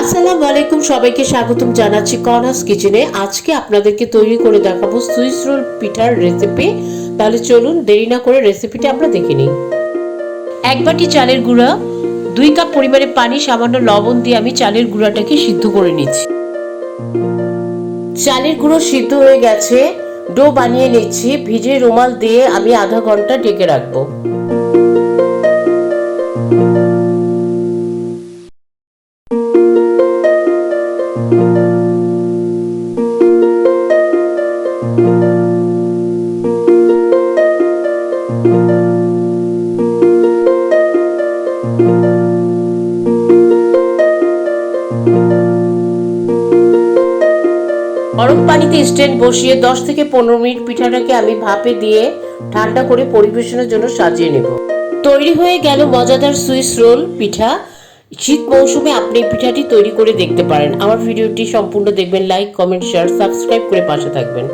আসসালামু আলাইকুম, সবাইকে স্বাগতম জানাচ্ছি কর্নাস কিচেনে। আজকে আপনাদেরকে তৈরি করে দেখাবো সুইস রোল পিঠার রেসিপি। তাহলে চলুন দেরি না করে রেসিপিটা আমরা দেখে নিই। এক বাটি চালের গুঁড়া, দুই কাপ পরিমাণে পানি, সামান্য লবণ দিয়ে আমি চালের গুঁড়াটাকে সিদ্ধ করে নিচ্ছি। চালের গুঁড়ো সিদ্ধ হয়ে গেছে, ডো বানিয়ে নিচ্ছি, ভিজে রুমাল দিয়ে আমি আধা ঘণ্টা ঢেকে রাখব। গরম পানিতে স্ট্যান্ড বসিয়ে 10 থেকে পনেরো মিনিট পিঠাটাকে আমি ভাপে দিয়ে ঠান্ডা করে পরিবেশনের জন্য সাজিয়ে নেব। তৈরি হয়ে গেল মজাদার সুইস রোল পিঠা। শীত মৌসুমে আপনি পিঠাটি তৈরি করে দেখতে পারেন। আমার ভিডিওটি সম্পূর্ণ দেখবেন, লাইক, কমেন্ট, শেয়ার, সাবস্ক্রাইব করে পাশে থাকবেন।